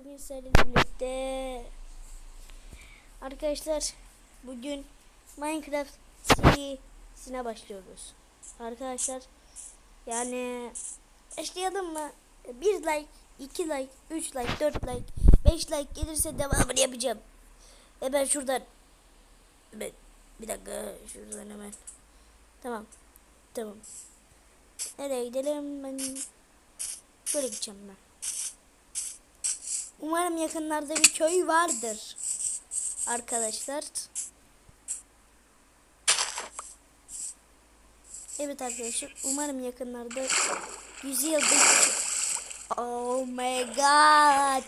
Bugün sizlerle birlikte arkadaşlar bugün Minecraft serisine başlıyoruz. Arkadaşlar yani başlayalım mı? Bir like, iki like, üç like, dört like, beş like gelirse devamını yapacağım. Ve ben şuradan ben, bir dakika şuradan hemen. Tamam. Tamam. Nereye gidelim? Ben böyle gideceğim ben. Umarım yakınlarda bir köy vardır. Arkadaşlar. Evet arkadaşlar. Umarım yakınlarda 100 yıldır Oh my god.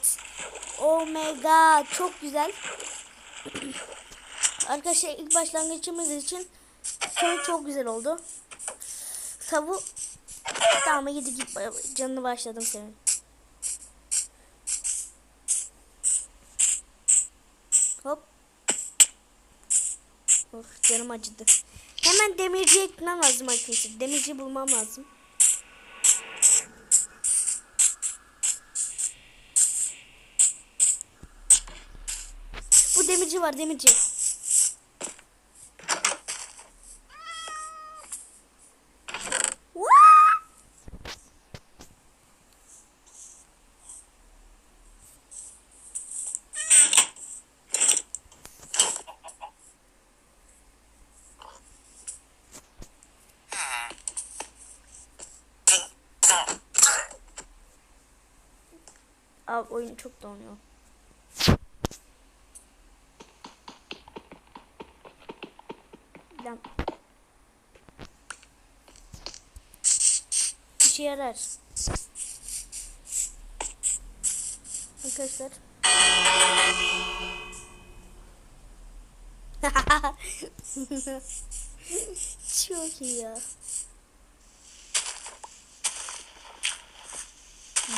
Oh my god. Çok güzel. arkadaşlar ilk başlangıcımız için köy çok güzel oldu. Tavu Tamam gidi git canını başladım senin. Hop. Of canım acıdı. Hemen demirciye gitmem lazım arkadaşlar. Demirci bulmam lazım. Bu demirci var demirci. Abi oyun çok donuyor. Lan. İşe yarar. Arkadaşlar. çok iyi ya.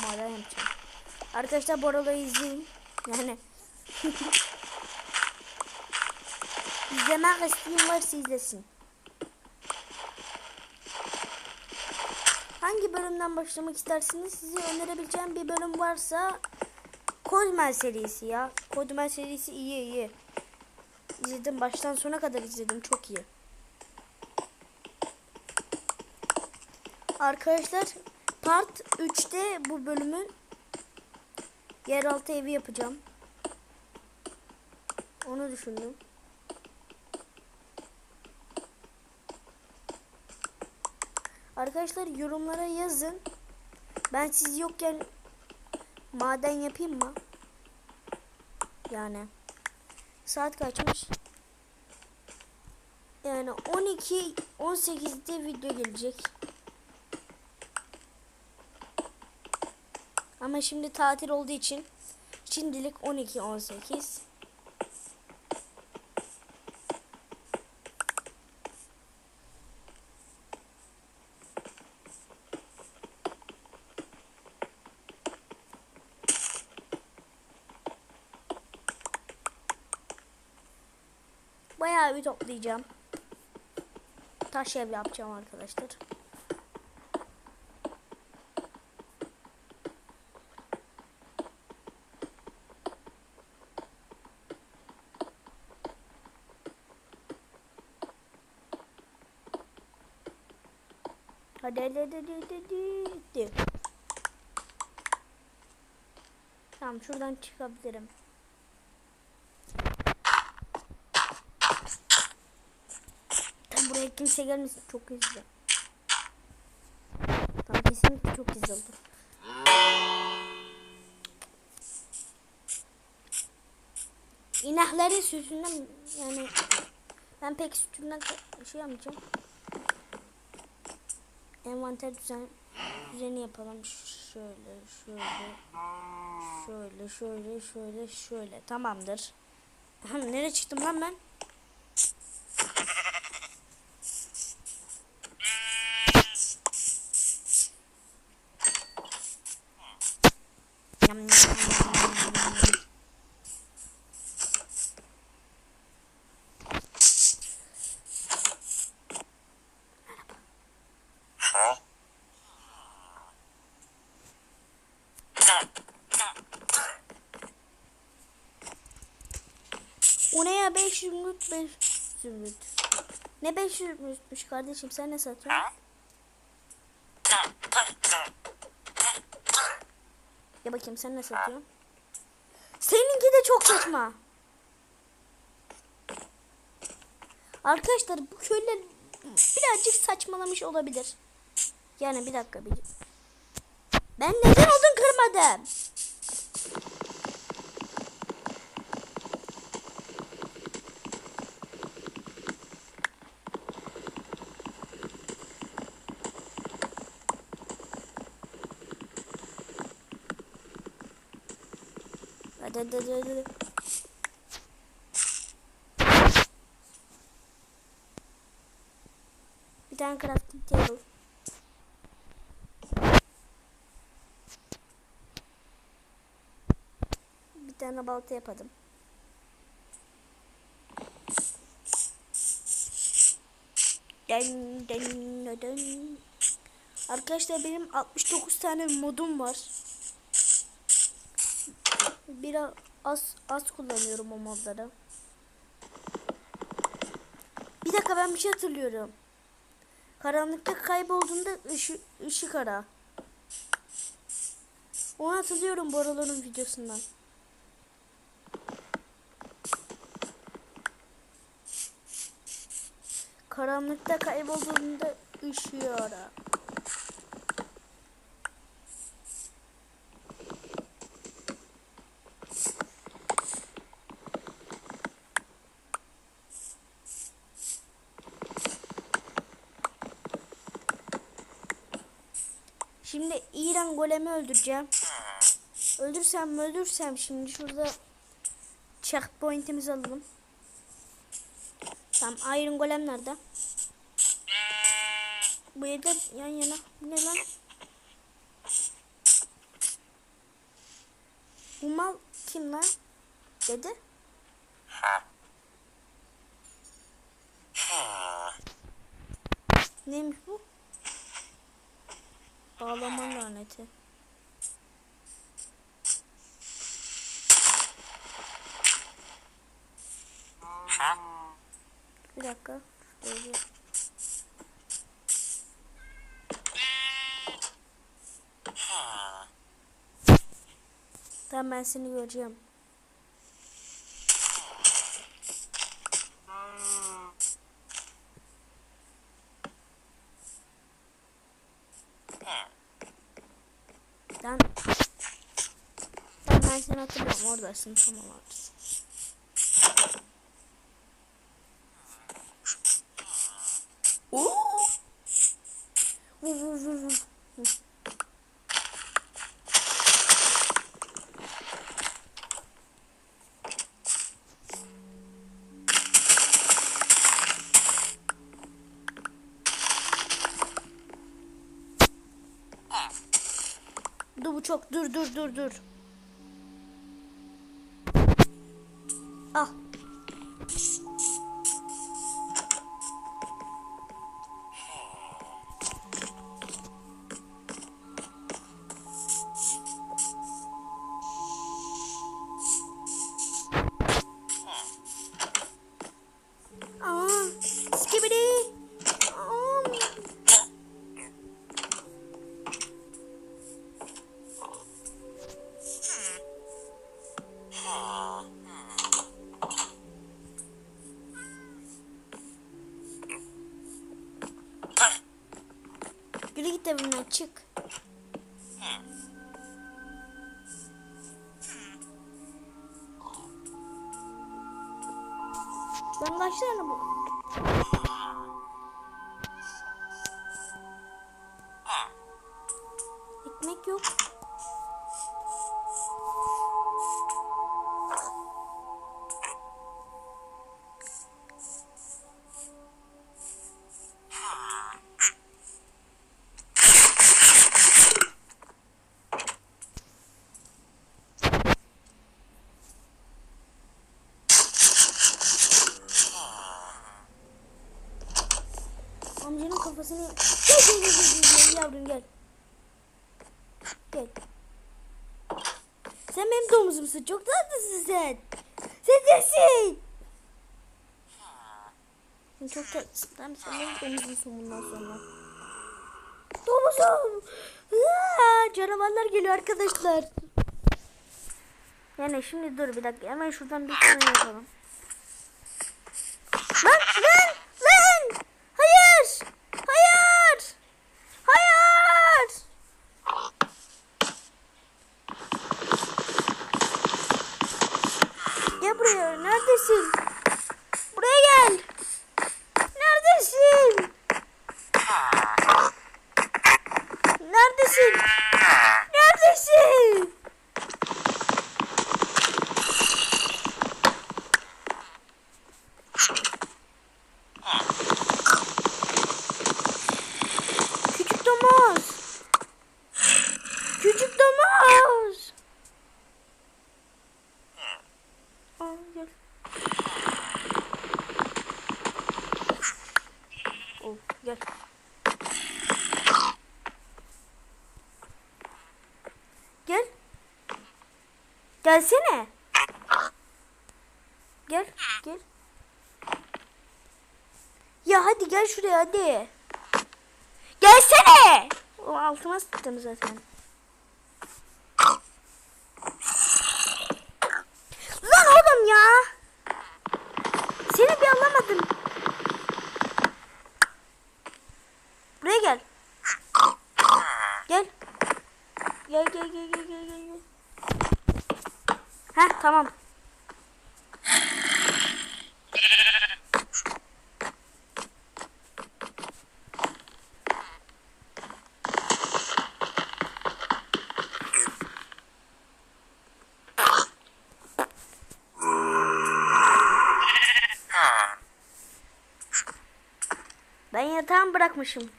Maden yapacağım. Arkadaşlar bu arada izleyin. Yani izlemek isteyen varsa izlesin. Hangi bölümden başlamak istersiniz? Size önerebileceğim bir bölüm varsa Kodman serisi ya. Kodman serisi iyi iyi. İzledim baştan sona kadar izledim çok iyi. Arkadaşlar part 3'te bu bölümün yeraltı evi yapacağım. Onu düşündüm. Arkadaşlar yorumlara yazın. Ben siz yokken maden yapayım mı? Yani saat kaçmış? Yani 12 18'de video gelecek. Ama şimdi tatil olduğu için şimdilik 12 18 Bayağı bir toplayacağım. Taş ev yapacağım arkadaşlar. Hadi hadi hadi hadi hadi. Tamam şuradan çıkabilirim. Tam buraya kimse gelmesin. Çok hızlı. Tamam kesinlikle çok hızlı oldu. İneklerin sütünden yani ben pek sütünden şey yapmayacağım. Envanter düzen düzeni yapalım. Şöyle, şöyle, şöyle, şöyle, şöyle, şöyle. Tamamdır. Nereye çıktım lan ben? O ne ya 5 zümrüt 5 zümrüt. Ne 5 zümrütmüş kardeşim sen ne satıyorsun? Ya bakayım sen ne satıyorsun? Seninki de çok saçma. Arkadaşlar bu köylüler birazcık saçmalamış olabilir. Yani bir dakika bir. Ben neden odun kırmadım? Hadi hadi hadi. Bir tane crafting table. Bir tane balta yapadım. Den, den, den. Arkadaşlar benim 69 tane modum var. Biraz az kullanıyorum o modları. Bir dakika ben bir şey hatırlıyorum. Karanlıkta kaybolduğunda ışı, ışık ara. Onu hatırlıyorum Boraların videosundan. Karanlıkta kaybolduğunda ışığı ara. Şimdi İran golemi öldüreceğim. Öldürsem mi öldürsem şimdi şurada checkpoint'imizi alalım. Tamam Iron golem nerede? Bu evde yan yana. Bu ne lan? Bu mal kim lan? Dedi. Neymiş bu? Bağlama laneti. Bir dakika. Böyle. Tamam ben seni göreceğim. Ben ben, ben seni vur vur. Vur. Dur bu çok dur dur dur dur. Ben kaç tane bu? Kafasını... Gel gel gel gel, gel, yavrum gel. Gel. Sen benim domuzumsun. Çok tatlısın sen. Sen nesin? Çok tatlısın. Tamam sen benim domuzumsun bundan sonra. Domuzum. Aa, canavarlar geliyor arkadaşlar. Yani şimdi dur bir dakika. Hemen şuradan bir tane yapalım. Lan lan lan. Hayır. Hayır. Hayır. Gel buraya. Neredesin? Buraya gel. Neredesin? Neredesin? Neredesin? Küçük domuz. Küçük domuz. Aa, gel. Oh, gel. Gel. Gelsene. Gel, gel. Ya hadi gel şuraya hadi. Gelsene. O altıma sıktım zaten. Lan oğlum ya. Seni bir alamadım. Buraya gel. Gel. Gel gel gel gel gel gel. Heh tamam. Ben yatağımı bırakmışım.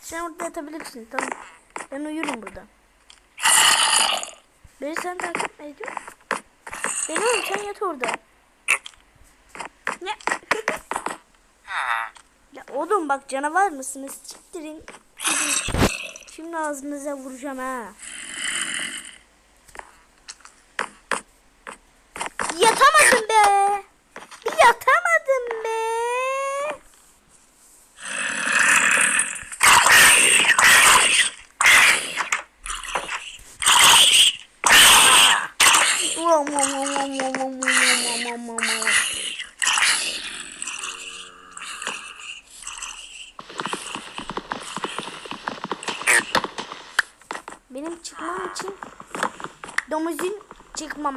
Sen orada yatabilirsin tamam. Ben uyurum burada. Beni sen takip mi ediyorsun? Beni oğlum sen yat orada. Ne? ya oğlum bak canavar mısınız? Siktirin. Gidin. Şimdi ağzınıza vuracağım ha.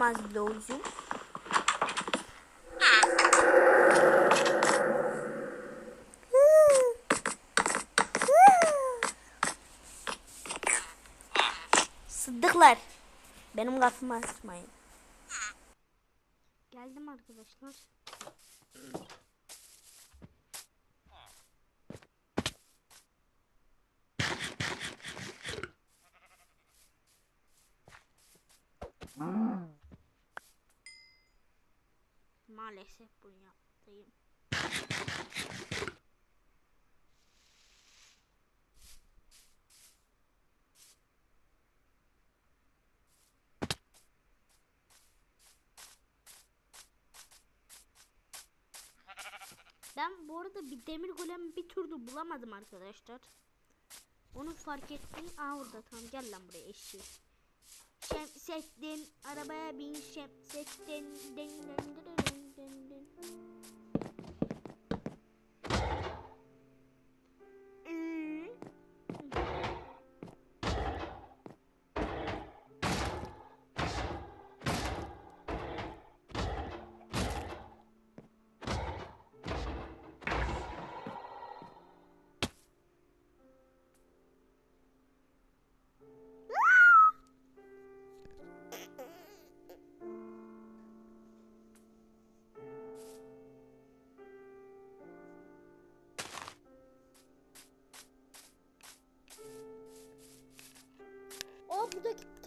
Çıkmamaz domuzun. Sıddıklar. Benim kapımı açmayın. Geldim arkadaşlar. Maalesef bunu yaptım. Ben bu arada bir demir golem bir türlü bulamadım arkadaşlar. Onu fark ettim. Aa orada tamam gel lan buraya eşi. Şemsettin arabaya bin Şemsettin. Din, din, din, din, dun, dun.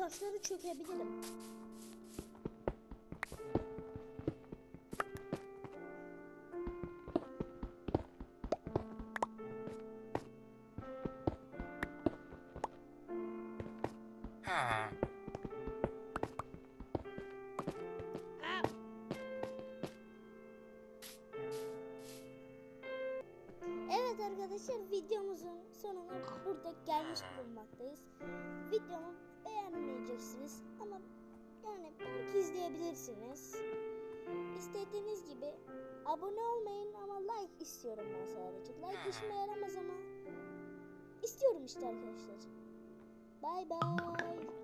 taşları çökebilirim. Evet arkadaşlar videomuzun sonuna burada gelmiş bulunmaktayız. Videomun beğenmeyeceksiniz ama yani belki izleyebilirsiniz. İstediğiniz gibi abone olmayın ama like istiyorum ben sadece. Like işime yaramaz ama istiyorum işte arkadaşlar. Bay bay.